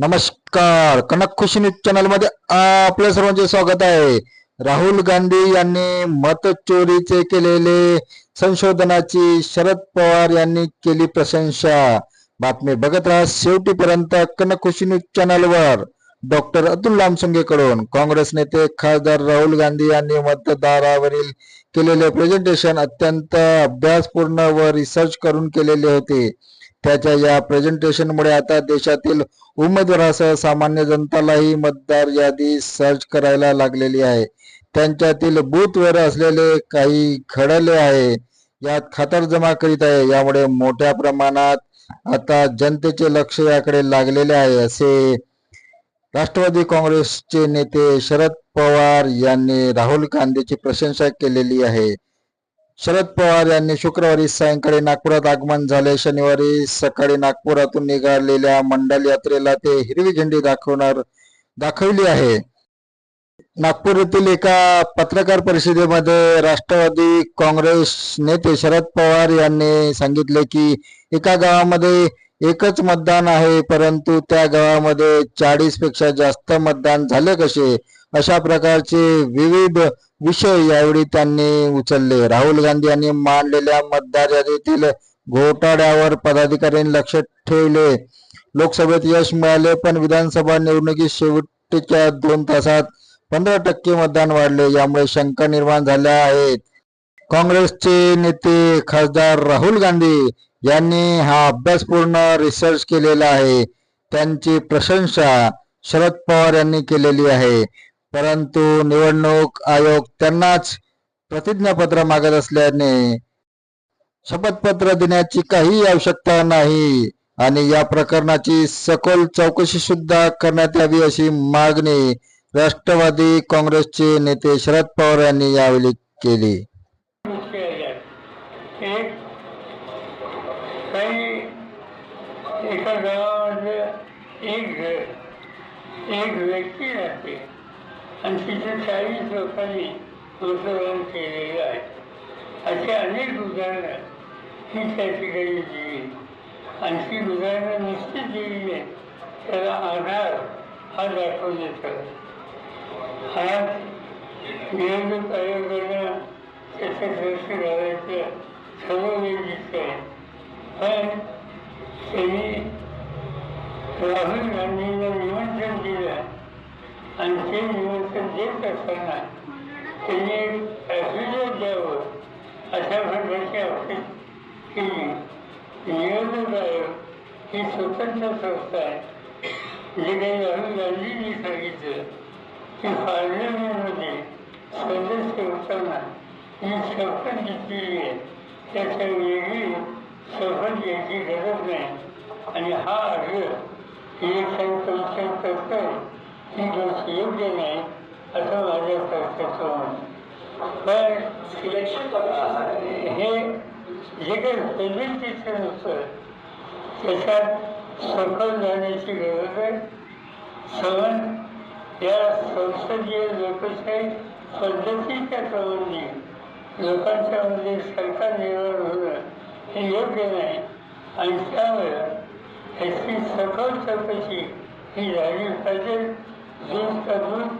नमस्कार. कनक खुशी न्यूज चॅनलमध्ये आपल्या सर्वांचे स्वागत आहे. राहुल गांधी यांनी मत चोरीचे केलेले संशोधनाची शरद पवार यांनी केली प्रशंसा. बातमी बघत राहा शेवटीपर्यंत कनक खुशी न्यूज चॅनलवर. डॉक्टर अतुल लामसुंगे कडून काँग्रेस नेते खासदार राहुल गांधी यांनी मतदारावरील केलेले प्रेझेंटेशन अत्यंत अभ्यासपूर्ण व रिसर्च करून केलेले होते. त्याच्या या प्रेझेंटेशनमुळे आता देशातील उमेदवारासह सामान्य जनतालाही मतदार यादी सर्च करायला लागलेली आहे. त्यांच्यातील बूथवर असलेले काही खडले आहे. यात खातर जमा करीत आहे. यामुळे मोठ्या प्रमाणात आता जनतेचे लक्ष याकडे लागलेले आहे असे राष्ट्रवादी काँग्रेसचे नेते शरद पवार यांनी राहुल गांधीची प्रशंसा केलेली आहे. शरद पवार यांनी शुक्रवारी सायंकाळी नागपुरात आगमन झाले. शनिवारी सकाळी नागपुरातून निघालेल्या मंडल यात्रेला ते हिरवी झेंडी दाखवणार दाखवली आहे. नागपूर येथील एका पत्रकार परिषदेमध्ये राष्ट्रवादी काँग्रेस नेते शरद पवार यांनी सांगितले की एका गावामध्ये एकच मतदान आहे परंतु त्या गावामध्ये चाळीसपेक्षा जास्त मतदान झाले कसे? अशा प्रकारचे विविध विषय यावेळी त्यांनी उचलले. राहुल गांधी यांनी मांडलेल्या मतदार यादीतील घोटाळ्यावर पदाधिकाऱ्यांनी लक्ष ठेवले. लोकसभेत यश मिळाले पण विधानसभा निवडणुकीत शेवटच्या दोन तासात पंधरा टक्के मतदान वाढले. यामुळे शंका निर्माण झाल्या आहेत. काँग्रेसचे नेते खासदार राहुल गांधी यांनी हा अभ्यासपूर्ण रिसर्च केलेला आहे. त्यांची प्रशंसा शरद पवार यांनी केलेली आहे. परंतु निवडणूक आयोग त्यांनाच प्रतिज्ञापत्र मागत असल्याने शपथपत्र देण्याची काही आवश्यकता नाही आणि या प्रकरणाची सखोल चौकशी सुद्धा करण्यात यावी अशी मागणी राष्ट्रवादी काँग्रेसचे नेते शरद पवार यांनी यावेळी केली. एक व्यक्ती राहते आणि तिथे चाळीस लोकांनी मतदान केलेलं आहे असे अनेक उदाहरणं ही त्या ठिकाणी दिली आणि ती उदाहरणं नुसती दिली आहे त्याला आधार हा दाखवून येतो हा निवडणूक आयोगानं त्याचं लक्ष घालायचं ठरवले आहे पण त्यांनी राहुल गांधींना निमंत्रण दिलं आणि ते निमंत्रण देत करताना त्यांनी ॲफिडेविट द्यावं अशा प्रकारची अपेक्षा केली. निवडणूक ही स्वतंत्र संस्था आहे. जे काही राहुल गांधींनी सांगितलं की पार्लमेंटमध्ये सदस्य होताना ही शपथ घेतलेली आहे. त्याच्या वेगळी शपथ घ्यायची गरज नाही. आणि हा अर्ज इलेक्शन कमिशन करतोय ही गोष्ट योग्य नाही. असं माझ्या पक्षाचं मत पण इलेक्शन हे जे काही प्रेझेंटेशन होतं त्याच्यात सफल जाण्याची गरज आहे. सवन या संसदीय लोकशाही पद्धतीच्या क्रमाने लोकांच्या मध्ये सरकार निर्माण होणं हे योग्य नाही. आणि त्यामुळे ह्याची सखोल चौकशी ही झाली पाहिजे. दूध का दूध